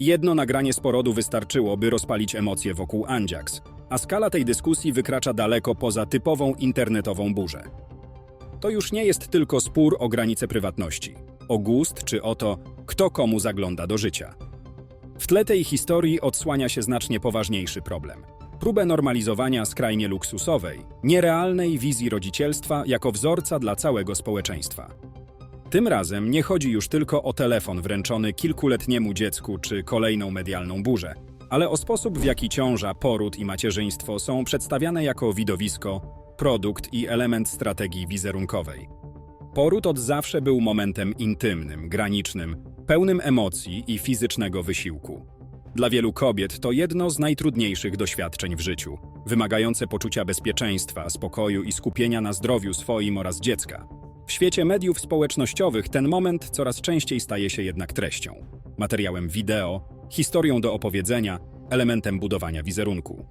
Jedno nagranie z porodu wystarczyło, by rozpalić emocje wokół Andziaks, a skala tej dyskusji wykracza daleko poza typową internetową burzę. To już nie jest tylko spór o granice prywatności, o gust czy o to, kto komu zagląda do życia. W tle tej historii odsłania się znacznie poważniejszy problem. Próbę normalizowania skrajnie luksusowej, nierealnej wizji rodzicielstwa jako wzorca dla całego społeczeństwa. Tym razem nie chodzi już tylko o telefon wręczony kilkuletniemu dziecku czy kolejną medialną burzę, ale o sposób, w jaki ciąża, poród i macierzyństwo są przedstawiane jako widowisko, produkt i element strategii wizerunkowej. Poród od zawsze był momentem intymnym, granicznym, pełnym emocji i fizycznego wysiłku. Dla wielu kobiet to jedno z najtrudniejszych doświadczeń w życiu, wymagające poczucia bezpieczeństwa, spokoju i skupienia na zdrowiu swoim oraz dziecka. W świecie mediów społecznościowych ten moment coraz częściej staje się jednak treścią, materiałem wideo, historią do opowiedzenia, elementem budowania wizerunku.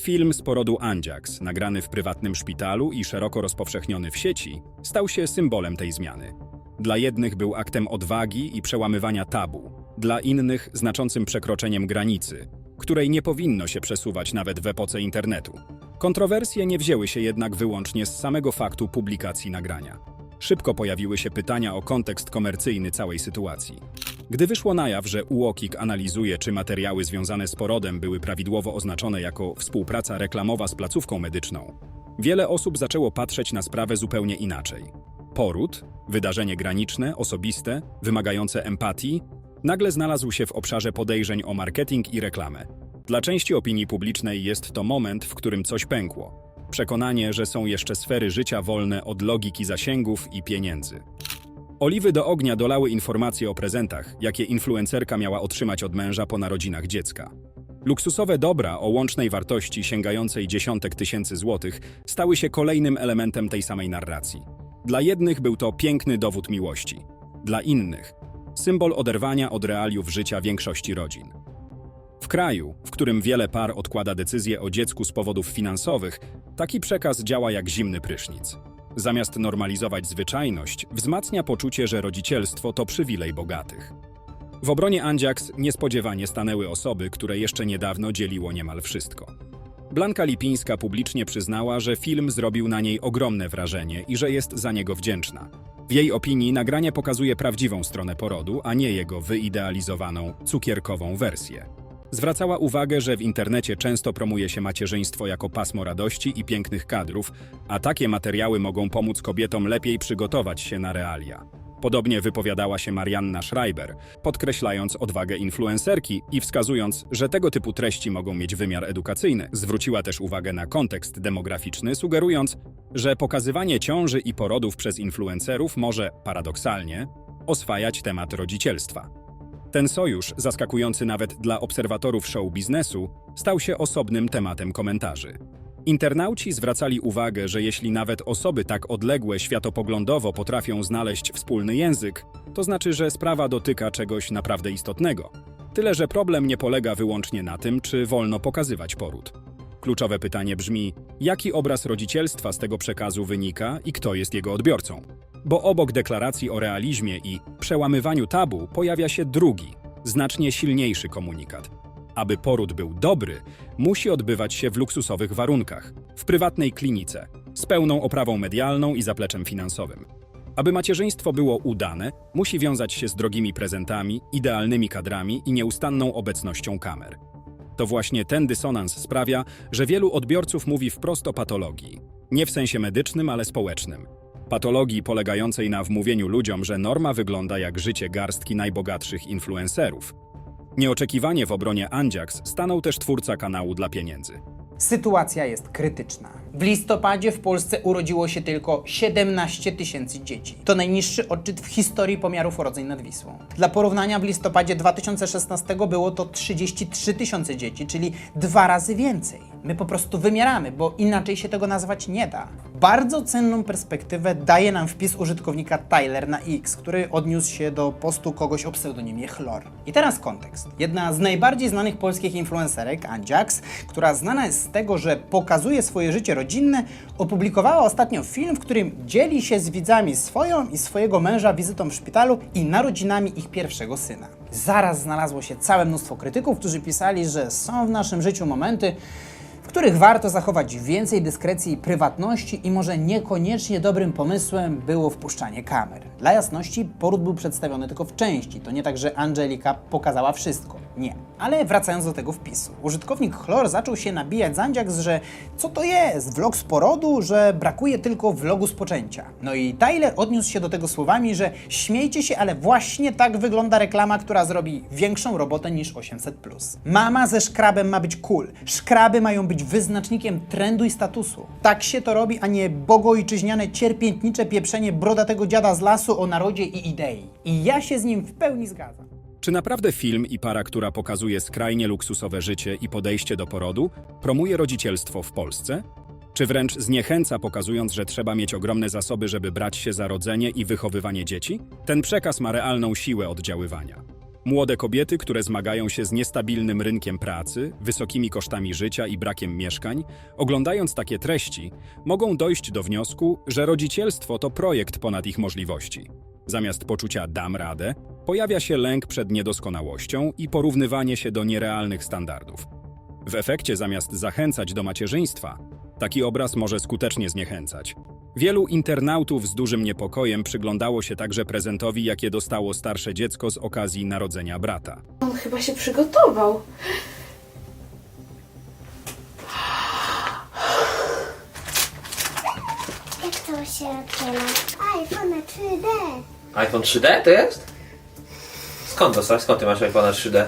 Film z porodu Andziaks, nagrany w prywatnym szpitalu i szeroko rozpowszechniony w sieci, stał się symbolem tej zmiany. Dla jednych był aktem odwagi i przełamywania tabu, dla innych znaczącym przekroczeniem granicy, której nie powinno się przesuwać nawet w epoce internetu. Kontrowersje nie wzięły się jednak wyłącznie z samego faktu publikacji nagrania. Szybko pojawiły się pytania o kontekst komercyjny całej sytuacji. Gdy wyszło na jaw, że UOKiK analizuje, czy materiały związane z porodem były prawidłowo oznaczone jako współpraca reklamowa z placówką medyczną, wiele osób zaczęło patrzeć na sprawę zupełnie inaczej. Poród, wydarzenie graniczne, osobiste, wymagające empatii, nagle znalazł się w obszarze podejrzeń o marketing i reklamę. Dla części opinii publicznej jest to moment, w którym coś pękło. Przekonanie, że są jeszcze sfery życia wolne od logiki zasięgów i pieniędzy. Oliwy do ognia dolały informacje o prezentach, jakie influencerka miała otrzymać od męża po narodzinach dziecka. Luksusowe dobra o łącznej wartości sięgającej dziesiątek tysięcy złotych stały się kolejnym elementem tej samej narracji. Dla jednych był to piękny dowód miłości, dla innych symbol oderwania od realiów życia większości rodzin. W kraju, w którym wiele par odkłada decyzję o dziecku z powodów finansowych, taki przekaz działa jak zimny prysznic. Zamiast normalizować zwyczajność, wzmacnia poczucie, że rodzicielstwo to przywilej bogatych. W obronie Andziaks niespodziewanie stanęły osoby, które jeszcze niedawno dzieliło niemal wszystko. Blanka Lipińska publicznie przyznała, że film zrobił na niej ogromne wrażenie i że jest za niego wdzięczna. W jej opinii nagranie pokazuje prawdziwą stronę porodu, a nie jego wyidealizowaną, cukierkową wersję. Zwracała uwagę, że w internecie często promuje się macierzyństwo jako pasmo radości i pięknych kadrów, a takie materiały mogą pomóc kobietom lepiej przygotować się na realia. Podobnie wypowiadała się Marianna Schreiber, podkreślając odwagę influencerki i wskazując, że tego typu treści mogą mieć wymiar edukacyjny. Zwróciła też uwagę na kontekst demograficzny, sugerując, że pokazywanie ciąży i porodów przez influencerów może, paradoksalnie, oswajać temat rodzicielstwa. Ten sojusz, zaskakujący nawet dla obserwatorów show biznesu, stał się osobnym tematem komentarzy. Internauci zwracali uwagę, że jeśli nawet osoby tak odległe światopoglądowo potrafią znaleźć wspólny język, to znaczy, że sprawa dotyka czegoś naprawdę istotnego. Tyle, że problem nie polega wyłącznie na tym, czy wolno pokazywać poród. Kluczowe pytanie brzmi: jaki obraz rodzicielstwa z tego przekazu wynika i kto jest jego odbiorcą? Bo obok deklaracji o realizmie i przełamywaniu tabu pojawia się drugi, znacznie silniejszy komunikat. Aby poród był dobry, musi odbywać się w luksusowych warunkach, w prywatnej klinice, z pełną oprawą medialną i zapleczem finansowym. Aby macierzyństwo było udane, musi wiązać się z drogimi prezentami, idealnymi kadrami i nieustanną obecnością kamer. To właśnie ten dysonans sprawia, że wielu odbiorców mówi wprost o patologii. Nie w sensie medycznym, ale społecznym. Patologii polegającej na wmówieniu ludziom, że norma wygląda jak życie garstki najbogatszych influencerów. Nieoczekiwanie w obronie Andziaks stanął też twórca kanału dla pieniędzy. Sytuacja jest krytyczna. W listopadzie w Polsce urodziło się tylko 17 tysięcy dzieci. To najniższy odczyt w historii pomiarów urodzeń nad Wisłą. Dla porównania w listopadzie 2016 było to 33 tysiące dzieci, czyli dwa razy więcej. My po prostu wymieramy, bo inaczej się tego nazwać nie da. Bardzo cenną perspektywę daje nam wpis użytkownika Tyler na X, który odniósł się do postu kogoś o pseudonimie Chlor. I teraz kontekst. Jedna z najbardziej znanych polskich influencerek, Andziaks, która znana jest z tego, że pokazuje swoje życie rodzinne, opublikowała ostatnio film, w którym dzieli się z widzami swoją i swojego męża wizytą w szpitalu i narodzinami ich pierwszego syna. zaraz znalazło się całe mnóstwo krytyków, którzy pisali, że są w naszym życiu momenty, w których warto zachować więcej dyskrecji i prywatności i może niekoniecznie dobrym pomysłem było wpuszczanie kamer. Dla jasności, poród był przedstawiony tylko w części. To nie tak, że Angelika pokazała wszystko. Nie. Ale wracając do tego wpisu. Użytkownik Chlor zaczął się nabijać z Andziaks, że co to jest? Vlog z porodu? Że brakuje tylko vlogu z poczęcia. No i Tyler odniósł się do tego słowami, że śmiejcie się, ale właśnie tak wygląda reklama, która zrobi większą robotę niż 800+. Mama ze szkrabem ma być cool. Szkraby mają być wyznacznikiem trendu i statusu. Tak się to robi, a nie bogoojczyźniane cierpiętnicze pieprzenie brodatego dziada z lasu o narodzie i idei. I ja się z nim w pełni zgadzam. Czy naprawdę film i para, która pokazuje skrajnie luksusowe życie i podejście do porodu, promuje rodzicielstwo w Polsce? Czy wręcz zniechęca, pokazując, że trzeba mieć ogromne zasoby, żeby brać się za rodzenie i wychowywanie dzieci? Ten przekaz ma realną siłę oddziaływania. Młode kobiety, które zmagają się z niestabilnym rynkiem pracy, wysokimi kosztami życia i brakiem mieszkań, oglądając takie treści, mogą dojść do wniosku, że rodzicielstwo to projekt ponad ich możliwości. Zamiast poczucia dam radę, pojawia się lęk przed niedoskonałością i porównywanie się do nierealnych standardów. W efekcie, zamiast zachęcać do macierzyństwa, taki obraz może skutecznie zniechęcać. Wielu internautów z dużym niepokojem przyglądało się także prezentowi, jakie dostało starsze dziecko z okazji narodzenia brata. On chyba się przygotował. Jak to się otwiera? iPhone 3D. iPhone 3D to jest? Skąd to, Skąd ty masz iPhone 3D?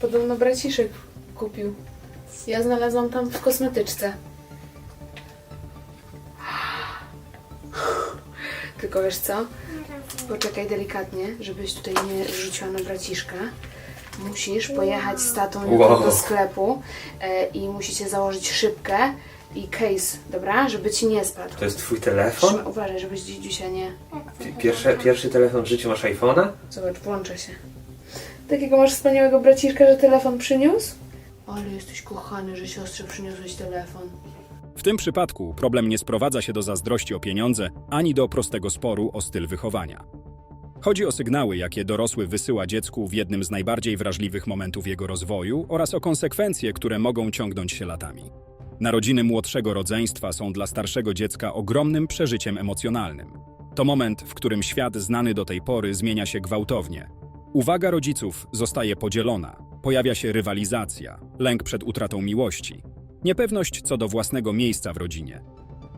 Podobno braciszek kupił. Ja znalazłam tam w kosmetyczce. Tylko wiesz co? Poczekaj delikatnie, żebyś tutaj nie rzuciła na braciszka. Musisz pojechać z tatą Wow. do sklepu e, i musicie założyć szybkę i case, dobra? Żeby ci nie spadł. To jest twój telefon? Trzyma, uważaj, żebyś dziusia nie... Ty Pierwszy, pierwszy telefon w życiu masz iPhone'a? Zobacz, włączę się. Takiego masz wspaniałego braciszka, że telefon przyniósł? Ale jesteś kochany, że siostrze przyniosłeś telefon. W tym przypadku problem nie sprowadza się do zazdrości o pieniądze, ani do prostego sporu o styl wychowania. Chodzi o sygnały, jakie dorosły wysyła dziecku w jednym z najbardziej wrażliwych momentów jego rozwoju oraz o konsekwencje, które mogą ciągnąć się latami. Narodziny młodszego rodzeństwa są dla starszego dziecka ogromnym przeżyciem emocjonalnym. To moment, w którym świat znany do tej pory zmienia się gwałtownie. Uwaga rodziców zostaje podzielona, pojawia się rywalizacja, lęk przed utratą miłości, niepewność co do własnego miejsca w rodzinie.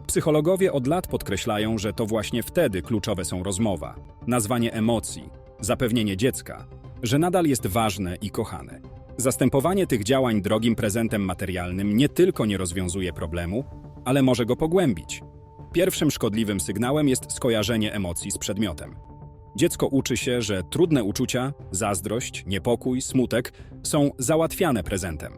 Psychologowie od lat podkreślają, że to właśnie wtedy kluczowe są rozmowa, nazwanie emocji, zapewnienie dziecka, że nadal jest ważne i kochane. Zastępowanie tych działań drogim prezentem materialnym nie tylko nie rozwiązuje problemu, ale może go pogłębić. Pierwszym szkodliwym sygnałem jest skojarzenie emocji z przedmiotem. Dziecko uczy się, że trudne uczucia, zazdrość, niepokój, smutek są załatwiane prezentem.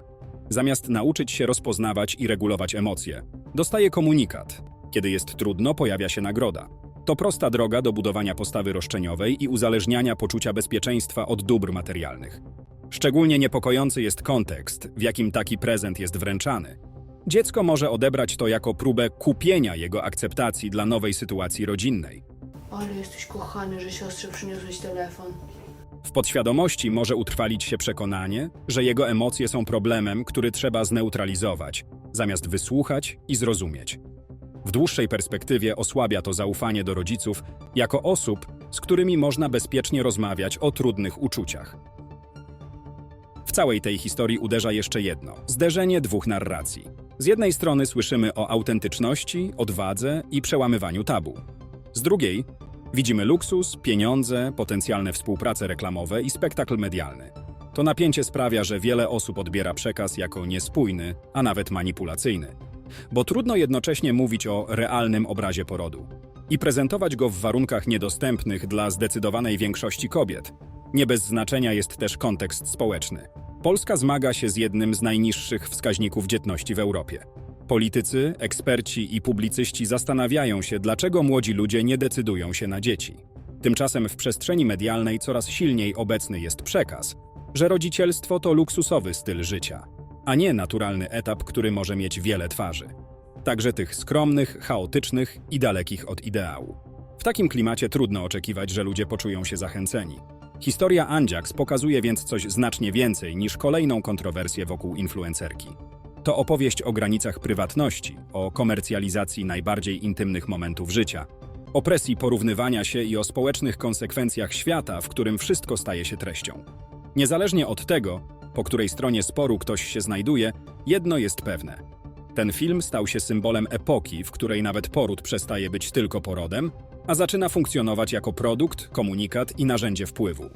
Zamiast nauczyć się rozpoznawać i regulować emocje, dostaje komunikat. Kiedy jest trudno, pojawia się nagroda. To prosta droga do budowania postawy roszczeniowej i uzależniania poczucia bezpieczeństwa od dóbr materialnych. Szczególnie niepokojący jest kontekst, w jakim taki prezent jest wręczany. Dziecko może odebrać to jako próbę kupienia jego akceptacji dla nowej sytuacji rodzinnej. Ale jesteś kochany, że siostrze przyniosłeś telefon. W podświadomości może utrwalić się przekonanie, że jego emocje są problemem, który trzeba zneutralizować, zamiast wysłuchać i zrozumieć. W dłuższej perspektywie osłabia to zaufanie do rodziców jako osób, z którymi można bezpiecznie rozmawiać o trudnych uczuciach. W całej tej historii uderza jeszcze jedno zderzenie dwóch narracji. Z jednej strony słyszymy o autentyczności, odwadze i przełamywaniu tabu. Z drugiej widzimy luksus, pieniądze, potencjalne współprace reklamowe i spektakl medialny. To napięcie sprawia, że wiele osób odbiera przekaz jako niespójny, a nawet manipulacyjny. Bo trudno jednocześnie mówić o realnym obrazie porodu i prezentować go w warunkach niedostępnych dla zdecydowanej większości kobiet. Nie bez znaczenia jest też kontekst społeczny. Polska zmaga się z jednym z najniższych wskaźników dzietności w Europie. Politycy, eksperci i publicyści zastanawiają się, dlaczego młodzi ludzie nie decydują się na dzieci. Tymczasem w przestrzeni medialnej coraz silniej obecny jest przekaz, że rodzicielstwo to luksusowy styl życia, a nie naturalny etap, który może mieć wiele twarzy. Także tych skromnych, chaotycznych i dalekich od ideału. W takim klimacie trudno oczekiwać, że ludzie poczują się zachęceni. Historia Andziaks pokazuje więc coś znacznie więcej niż kolejną kontrowersję wokół influencerki. To opowieść o granicach prywatności, o komercjalizacji najbardziej intymnych momentów życia, o presji porównywania się i o społecznych konsekwencjach świata, w którym wszystko staje się treścią. Niezależnie od tego, po której stronie sporu ktoś się znajduje, jedno jest pewne. Ten film stał się symbolem epoki, w której nawet poród przestaje być tylko porodem, a zaczyna funkcjonować jako produkt, komunikat i narzędzie wpływu.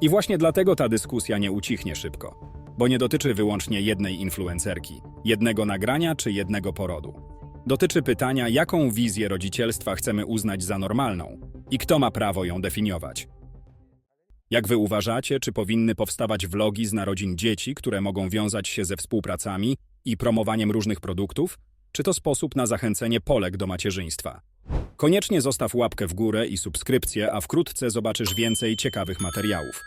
I właśnie dlatego ta dyskusja nie ucichnie szybko, bo nie dotyczy wyłącznie jednej influencerki, jednego nagrania czy jednego porodu. Dotyczy pytania, jaką wizję rodzicielstwa chcemy uznać za normalną i kto ma prawo ją definiować. Jak wy uważacie, czy powinny powstawać vlogi z narodzin dzieci, które mogą wiązać się ze współpracami i promowaniem różnych produktów? Czy to sposób na zachęcenie Polek do macierzyństwa? Koniecznie zostaw łapkę w górę i subskrypcję, a wkrótce zobaczysz więcej ciekawych materiałów.